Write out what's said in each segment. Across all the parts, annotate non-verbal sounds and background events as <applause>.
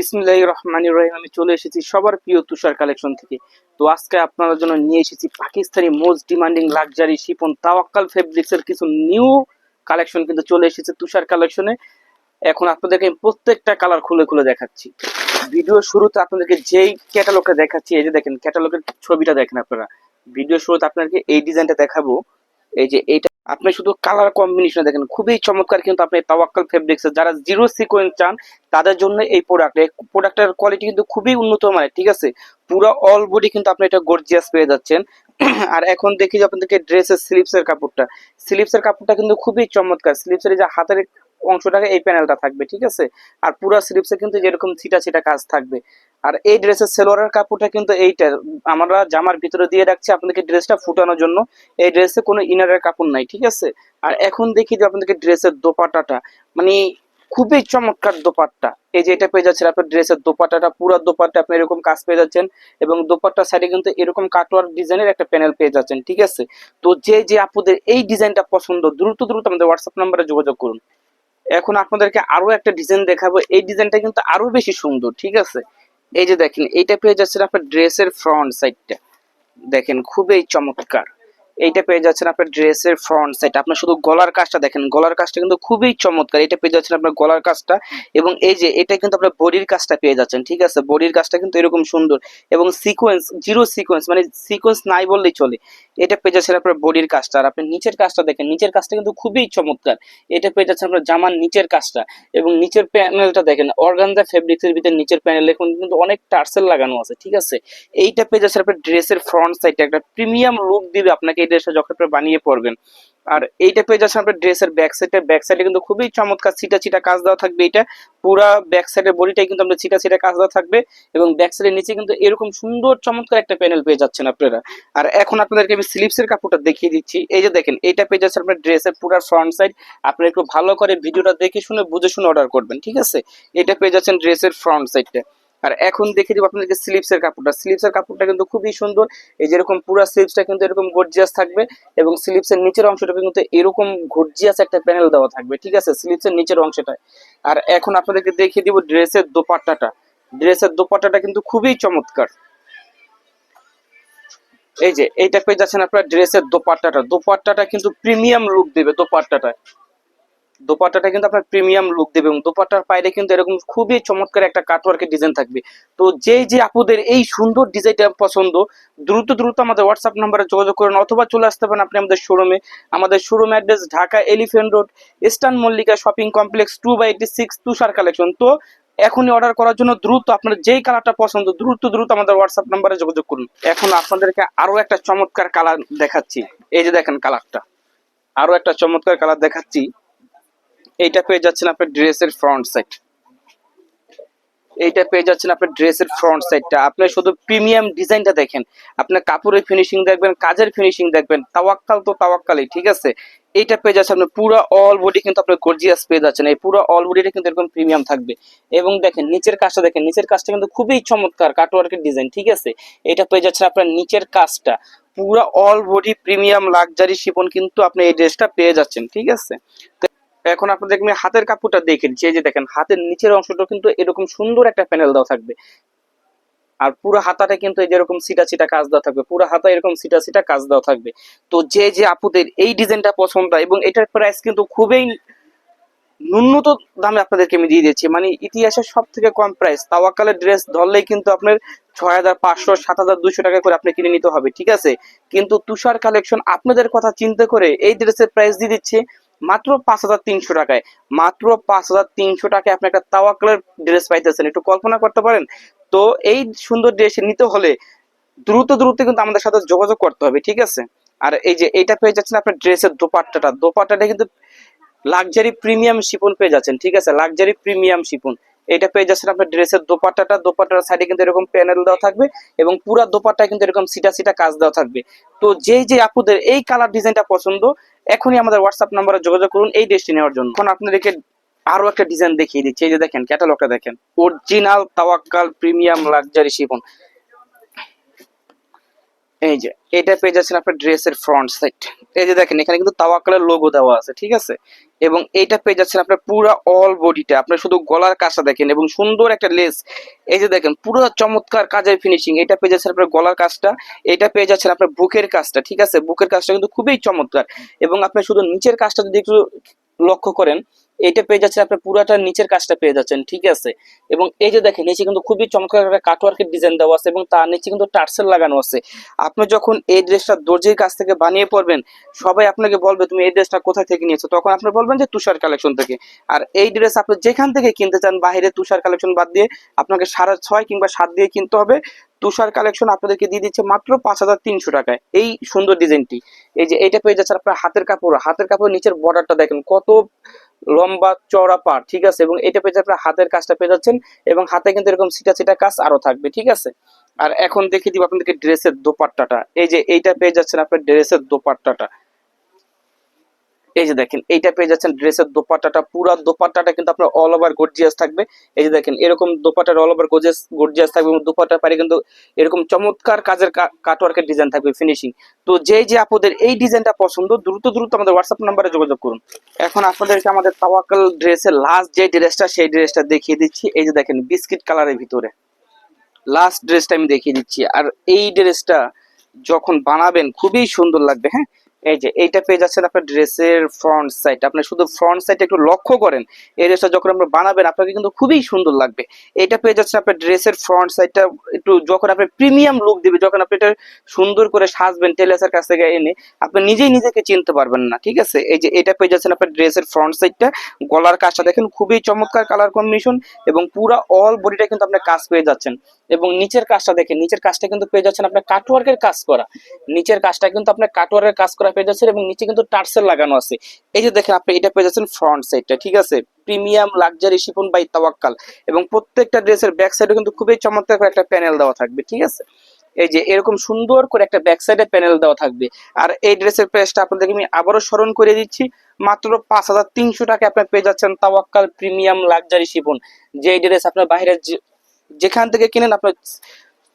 বিসমিল্লাহ রহমান রহিম, আমি চলে এসেছি সবার প্রিয় তুষার কালেকশন থেকে। তো আজকে আপনাদের জন্য নিয়ে এসেছি Pakistani most demanding luxury chiffon Tawakkal fabrics এর কিছু নিউ কালেকশন কিন্তু চলে এসেছে তুষার কালেকশনে এখন আপনাদেরকে প্রত্যেকটা কালার খুলে খুলে দেখাচ্ছি। ভিডিও শুরুতে আপনাদেরকে যেই ক্যাটালগটা দেখাচ্ছি, এই যে দেখেন ক্যাটালগের ছবিটা দেখেন আপনারা। ভিডিও শুরুতে আপনাদেরকে এই ডিজাইনটা দেখাবো। এই যে এইটা আপনি শুধু কালার কম্বিনেশন দেখেন, খুবই চমৎকার কিন্তু আপনি তাওয়াক্কাল ফেব্রিক্স যারা জিরো সিকোয়েন্স চান, তাদের জন্য এই প্রোডাক্ট এই প্রোডাক্টের কোয়ালিটি কিন্তু খুবই উন্নত মানের, ঠিক আছে? পুরো অল বডি কিন্তু আপনি এটা গর্জিয়াস পেয়ে যাচ্ছেন। <clears throat> আর এখন দেখি যে আপনাদেরকে ড্রেসের স্লিপসের কাপড়টা। স্লিপসের কাপড়টা কিন্তু খুবই চমৎকার। স্লিপসের যে হাতের অংশটাকে এই প্যানেলটা থাকবে, ঠিক আছে? আর পুরো স্লিপসে কিন্তু যেরকম ছিটা ছিটা কাজ থাকবে। আর এই ড্রেসের সেলোয়ারের কাপড়টা কিন্তু এইটা, আমরা জামার ভিতরে দিয়ে রাখছি আপনাদেরকে ড্রেসটা ফুটানোর জন্য। এই ড্রেসে কোনো ইনারের কাপড় নাই, ঠিক আছে? আর এখন দেখি যে আপনাদেরকে ড্রেসের দোপাটাটা মানে খুবই চমৎকার দোপাট্টা। এই যে এটা পেয়ে যাচ্ছেন আপনার ড্রেসের দোপাট্টাটা, পুরো দোপাট্টা আপনি এরকম কাজ পেয়ে যাচ্ছেন। এবং দোপাট্টার সাইডে কিন্তু এরকম কাটওয়ার ডিজাইনের একটা প্যানেল পেয়ে যাচ্ছেন, ঠিক আছে? তো যে যে আপুদের এই ডিজাইনটা পছন্দ, দ্রুত দ্রুত আমাদের হোয়াটসঅ্যাপ নাম্বারে যোগাযোগ করুন। এখন আপনাদেরকে আরও একটা ডিজাইন দেখাবো। এই ডিজাইনটা কিন্তু আরও বেশি সুন্দর, ঠিক আছে? এই যে দেখেন, এইটা পেয়ে যাচ্ছেন আপনার ড্রেসের ফ্রন্ট সাইডটা দেখেন, খুবই চমৎকার। এইটা পেয়ে যাচ্ছেন আপনার ড্রেসের ফ্রন্ট সাইড আপনার শুধু গলার কাজটা দেখেন, গলার কাজটা কিন্তু খুবই চমৎকার। এটা পেয়ে যাচ্ছেন আপনার গলার কাজটা এবং এই যে এটা কিন্তু আপনার বডির কাজটা পেয়ে যাচ্ছেন, ঠিক আছে? বডির কাজটা কিন্তু এরকম সুন্দর এবং সিকোয়েন্স জিরো সিকোয়েন্স মানে সিকোয়েন্স নাই বললেই চলে। এটা পেয়ে যাচ্ছেন আপনার বডির কাজটা। আর আপনি নিচের কাজটা দেখেন, নিচের কাজটা কিন্তু খুবই চমৎকার। এটা পেয়ে যাচ্ছেন আপনার জামার নিচের কাজটা এবং নিচের প্যানেলটা দেখেন অর্গানজা ফেব্রিক্সের ভিতরে নিচের প্যানেল এখন কিন্তু অনেক টার্সেল লাগানো আছে, ঠিক আছে? এইটা পেয়ে যাচ্ছে আপনার ড্রেসের ফ্রন্ট সাইডটা একটা প্রিমিয়াম লুক দিবে আপনাকে ড্রেসটা যখন আপনি বানিয়ে পরবেন। আর এইটা পেয়ে যাচ্ছে আপনার ড্রেসের ব্যাক সাইডে ব্যাক সাইডে কিন্তু খুবই চমৎকার ছিটা ছিটা কাজ দেওয়া থাকবে এটা। পুরা ব্যাক সাইডের বডিটাই কিন্তু আমরা ছিটা ছিটা কাজ দেওয়া থাকবে এবং ব্যাক সাইডের নিচে কিন্তু এরকম সুন্দর চমৎকার একটা প্যানেল পেয়ে যাচ্ছেন আপনারা। আর এখন আপনাদেরকে আমি স্লিপসের কাপড়টা দেখিয়ে দিচ্ছি। এই যে দেখেন এইটা পেয়ে যাচ্ছে আপনার ড্রেসের পুরো ফ্রন্ট সাইড আপনি একটু ভালো করে ভিডিওটা দেখে শুনে, বুঝে শুনে অর্ডার করবেন, ঠিক আছে? এটা পেয়ে যাচ্ছেন ড্রেসের ফ্রন্ট সাইডটা আর এখন দেখে দিব আপনাদেরকে স্লিপসের কাপড়টা। স্লিপসের কাপড়টা কিন্তু খুবই সুন্দর। এই যেরকম পুরো স্লিপসটা কিন্তু এরকম গর্জিয়াস থাকবে এবং স্লিপসের নিচের অংশটা কিন্তু এরকম গর্জিয়াস একটা প্যানেল দেওয়া থাকবে, ঠিক আছে? স্লিপসের নিচের অংশটা আর এখন আপনাদেরকে দেখিয়ে দিব ড্রেসের দোপাট্টাটা। ড্রেসের দোপাট্টাটা কিন্তু খুবই চমৎকার। এই যে, এইটা পেয়ে যাচ্ছেন আপনার ড্রেসের দোপাট্টাটা। দোপাট্টাটা কিন্তু প্রিমিয়াম লুক দেবে দোপাট্টাটা দোপাট্টাটা কিন্তু আপনার প্রিমিয়াম লুক দেবে এবং দোপাট্টার পাইরে কিন্তু এরকম খুবই চমৎকার একটা কাটওয়ার্কের ডিজাইন থাকবে। তো যে যে আপুদের এই সুন্দর ডিজাইনটা পছন্দ, দ্রুত দ্রুত আমাদের হোয়াটসঅ্যাপ নাম্বারে যোগাযোগ করুন অথবা চলে আসতে পারেন আপনি আমাদের শোরুমে আমাদের showroom address Dhaka elephant road eastern Mallika shopping complex two by eighty six Tushar collection তো এখনই অর্ডার করার জন্য দ্রুত আপনার যেই কালারটা পছন্দ, দ্রুত দ্রুত আমাদের হোয়াটসঅ্যাপ নাম্বারে যোগাযোগ করুন। এখন আপনাদেরকে আরও একটা চমৎকার কালার দেখাচ্ছি। এই যে দেখেন কালারটা আরও একটা চমৎকার কালার দেখাচ্ছি। এইটা পেয়ে যাচ্ছেন আপনার ড্রেসের ফ্রন্ট সাইড এইটা পেয়ে যাচ্ছেন আপনার ড্রেসের ফ্রন্ট সাইডটা আপনি শুধু প্রিমিয়াম ডিজাইনটা দেখেন। আপনার কাপড়ের ফিনিশিং দেখবেন, কাজের ফিনিশিং দেখবেন, তাওয়াক্কাল তো তাওয়াক্কালই, ঠিক আছে? এইটা পেয়ে যাচ্ছে আপনার পুরো অল বডি কিন্তু আপনার গর্জিয়াস পেয়ে যাচ্ছেন। এই পুরো অল বডিটা কিন্তু এরকম প্রিমিয়াম থাকবে। এবং দেখেন, নিচের কাজটা দেখেন, নিচের কাজটা কিন্তু খুবই চমৎকার কাটওয়ার্কের ডিজাইন ঠিক আছে? এটা পেয়ে যাচ্ছেন আপনার নিচের কাজটা। পুরো all body premium luxury chiffon কিন্তু আপনি এই ড্রেসটা পেয়ে যাচ্ছেন, ঠিক আছে? এখন আপনাদের হাতের কাপড়টা দেখেন যে যে দেখেন, হাতের নিচের অংশটা কিন্তু এরকম সুন্দর একটা প্যানেল দেওয়া থাকবে। আর পুরো হাতাটা কিন্তু এই যেরকম সিটা সিটা কাজ দেওয়া থাকবে, পুরো হাতা এরকম সিটা সিটা কাজ দেওয়া থাকবে। তো যে যে আপুদের এই ডিজাইনটা পছন্দ এবং এটার প্রাইস কিন্তু খুবই ন্যূনত দামে আপনাদেরকে আমি দিয়ে দিচ্ছি। মানে ইতিহাসের সব থেকে কম প্রাইস তাওয়াকালের ড্রেস ধরলেই কিন্তু আপনার ছয় হাজার পাঁচশো, সাত হাজার দুশো টাকা করে আপনি কিনে নিতে হবে, ঠিক আছে? কিন্তু তুষার কালেকশন আপনাদের কথা চিন্তা করে এই ড্রেসের প্রাইস দিয়ে দিচ্ছে। মাত্র পাঁচ হাজার তিনশো টাকায়। মাত্র পাঁচ হাজার তিনশো টাকায় আপনি একটা তাওয়াকালের ড্রেস পাইতেছেন। একটু কল্পনা করতে পারেন? তো এই সুন্দর ড্রেস নিতে হলে দ্রুত দ্রুত কিন্তু আমাদের সাথে যোগাযোগ করতে হবে, ঠিক আছে? আর এই যে এইটা পেয়ে যাচ্ছেন আপনার ড্রেসের দোপাট্টাটা। দোপাট্টাটা কিন্তু লাক্সারি প্রিমিয়াম শিপন পেয়ে যাচ্ছেন, ঠিক আছে? Luxury premium chiffon. এটা পেয়ে যাচ্ছেন আপনার ড্রেসের দোপাট্টাটা। দোপাট্টার সাইডে কিন্তু এরকম প্যানেল দেওয়া থাকবে এবং পুরা দোপাট্টা কিন্তু এরকম সিটা সিটা কাজ দেওয়া থাকবে। তো যেই যে আপুদের এই কালার ডিজাইনটা পছন্দ এখনই আমাদের হোয়াটসঅ্যাপ নাম্বারে যোগাযোগ করুন এই ড্রেসটি নেওয়ার জন্য। এখন আপনাদেরকে আরও একটা ডিজাইন দেখিয়ে দিচ্ছি, এই যে দেখেন ক্যাটালগটা দেখেন। Original Tawakkal premium luxury chiffon এই যে এটা পেয়ে যাচ্ছেন আপনার ড্রেসের ফ্রন্ট সাইড এই যে দেখেন, এখানে কিন্তু তাওয়াক্কালের লোগো দেওয়া আছে, ঠিক আছে? এবং এইটা পেয়ে যাচ্ছেন আপনার পুরো অল বডিটা আপনার শুধু গলার কাজটা দেখেন এবং সুন্দর একটা লেস এই যে দেখেন, পুরো চমৎকার কাজের ফিনিশিং এটা পেয়ে যাচ্ছেন আপনার গলার কাজটা। এটা পেয়ে যাচ্ছেন আপনার বুকের কাজটা, ঠিক আছে? বুকের কাজটা কিন্তু খুবই চমৎকার। এবং আপনি শুধু নিচের কাজটা যদি একটু লক্ষ্য করেন এটা পেয়ে যাচ্ছেন, আপনার পুরাটা নিচের কাজটা পেয়ে যাচ্ছেন, ঠিক আছে? এবং এই যে দেখেন, নিচে কিন্তু খুবই চমৎকার একটা কাটওয়ার্কের ডিজাইন দেওয়া আছে এবং তার নিচে কিন্তু টার্সেল লাগানো আছে। আপনি যখন এই ড্রেসটা দর্জির কাছ থেকে বানিয়ে পড়বেন সবাই আপনাকে বলবে, তুমি এই ড্রেসটা কোথা থেকে নিয়েছো? তখন আপনি বলবেন যে তুষার কালেকশন থেকে। আর এই ড্রেস আপনি যেখান থেকে কিনতে চান বাইরে তুষার কালেকশন বাদ দিয়ে আপনাকে সাড়ে ছয় কিংবা সাত দিয়ে কিনতে হবে। তুষার কালেকশন আপনাদেরকে দিয়ে দিচ্ছে মাত্র পাঁচ হাজার তিনশো টাকায়। এই সুন্দর ডিজাইনটি। এই যে এটা পেয়ে যাচ্ছে আপনার হাতের কাপড়। হাতের কাপড় নিচের বর্ডারটা দেখেন, কত লম্বা চওড়া পার ঠিক আছে? এবং এটা পেয়ে যাচ্ছে আপনার হাতের কাজটা পেয়ে যাচ্ছেন এবং হাতে কিন্তু এরকম সিটা সিটা কাজ আরও থাকবে, ঠিক আছে? আর এখন দেখে দিব আপনাদেরকে ড্রেসের দোপাট্টাটা। এই যে এইটা পেয়ে যাচ্ছেন আপনার ড্রেসের দোপাট্টাটা। এই যে দেখেন, এইটা পেয়ে যাচ্ছেন ড্রেসের দোপাট্টাটা। পুরো দোপাট্টাটা কিন্তু আপনার অল ওভার গর্জিয়াস থাকবে। এই যে দেখেন, এরকম দোপাট্টার অল ওভার গর্জিয়াস গর্জিয়াস থাকবে এবং দোপাট্টার পারে কিন্তু এরকম চমৎকার কাজের কাটওয়ার্কের ডিজাইন থাকবে ফিনিশিং তো যে যে আপনাদের এই ডিজাইনটা পছন্দ, দ্রুত দ্রুত আমাদের হোয়াটসঅ্যাপ নাম্বারে যোগাযোগ করুন। এখন আপনাদেরকে আমাদের তাওয়াকাল ড্রেসের লাস্ট যে ড্রেসটা, সেই ড্রেসটা দেখিয়ে দিচ্ছি। এই যে দেখেন, বিস্কিট কালারের ভিতরে। লাস্ট ড্রেসটা আমি দেখিয়ে দিচ্ছি। আর এই ড্রেসটা যখন বানাবেন, খুবই সুন্দর লাগবে হ্যাঁ? এই যে, এইটা পেয়ে যাচ্ছেন আপনার ড্রেসের ফ্রন্ট সাইড আপনি শুধু ফ্রন্ট সাইড একটু লক্ষ্য করেন, এই ড্রেসটা যখন আপনি বানাবেন, আপনাকে কিন্তু খুবই সুন্দর লাগবে। এটা পেয়ে যাচ্ছেন আপনার ড্রেসের ফ্রন্ট সাইডটা একটু যখন আপনি প্রিমিয়াম লুক দিবে, যখন আপনি এটা সুন্দর করে সাজবেন টেলার্সের কাছ থেকে এনে, আপনি নিজেই নিজেকে চিনতে পারবেন না, ঠিক আছে? এই যে এটা পেয়ে যাচ্ছেন আপনার ড্রেসের ফ্রন্ট সাইডটা গলার কাজটা দেখেন, খুবই চমৎকার কালার কম্বিনেশন এবং পুরো অল বডিটা কিন্তু আপনি কাজ পেয়ে যাচ্ছেন। এবং নিচের কাজটা দেখেন, নিচের কাজটা কিন্তু পেয়ে যাচ্ছেন আপনার কাটওয়ার্কের কাজ করা। নিচের কাজটা কিন্তু আপনার কাটওয়ার্কের কাজ করা পেয়ে যাচ্ছেন এবং নিচে কিন্তু টার্সেল লাগানো আছে। এই যে দেখেন, আপনি এটা পেয়ে যাচ্ছেন ফ্রন্ট সাইডটা ঠিক আছে? Premium luxury chiffon by Tawakkal এবং প্রত্যেকটা ড্রেসের ব্যাক সাইডে কিন্তু খুবই চমৎকার করে একটা প্যানেল দেওয়া থাকবে, ঠিক আছে? এই যে এরকম সুন্দর করে একটা ব্যাক সাইডে প্যানেল দেওয়া থাকবে। আর এই ড্রেসের প্রাইসটা আপনাদেরকে আমি আবারও স্মরণ করে দিচ্ছি, মাত্র পাঁচ হাজার তিনশো টাকা আপনি পেয়ে যাচ্ছেন তাওয়াক্কাল প্রিমিয়াম লাক্সারি শিফন যে ড্রেস আপনার বাইরে যেখান থেকে কিনেন, আপনার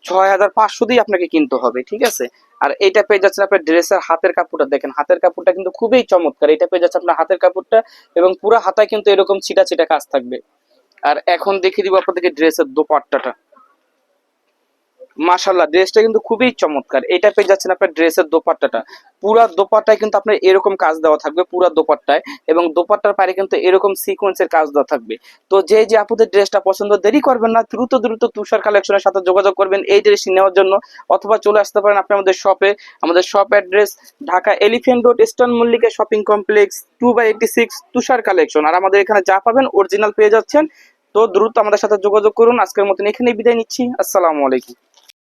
ছয় হাজার পাঁচশো দিয়ে আপনাকে কিনতে হবে, ঠিক আছে? আর এটা পেয়ে যাচ্ছেন আপনার ড্রেসের হাতের কাপড়টা, দেখেন, হাতের কাপড়টা কিন্তু খুবই চমৎকার। এটা পেয়ে যাচ্ছে আপনার হাতের কাপড়টা এবং পুরো হাতায় কিন্তু এরকম ছিটা ছিটা কাজ থাকবে। আর এখন দেখিয়ে দিব আপনাদেরকে ড্রেসের দোপাট্টাটা। মাশাল্লাহ ড্রেসটা কিন্তু খুবই চমৎকার। এটা পেয়ে যাচ্ছেন আপনার ড্রেসের দোপাট্টাটা। পুরা দোপাট্টায় কিন্তু আপনার এরকম কাজ দেওয়া থাকবে, পুরা দোপাট্টায়। এবং দোপাট্টার পারে কিন্তু এরকম সিকোয়েন্সের কাজ দেওয়া থাকবে। তো যে যে আপুদের ড্রেসটা পছন্দ, দেরি করবেন না। দ্রুত দ্রুত তুষার কালেকশনের সাথে যোগাযোগ করবেন এই ড্রেসটি নেওয়ার জন্য। অথবা চলে আসতে পারেন আপনি আমাদের শপে আমাদের shop address Dhaka Elephant Road Eastern Mallika shopping complex two by eighty six Tushar collection আর আমাদের এখানে যা পাবেন অরিজিনাল পেয়ে যাচ্ছেন। তো দ্রুত আমাদের সাথে যোগাযোগ করুন। আজকের মতন এখানেই বিদায় নিচ্ছি। আসসালামু আলাইকুম।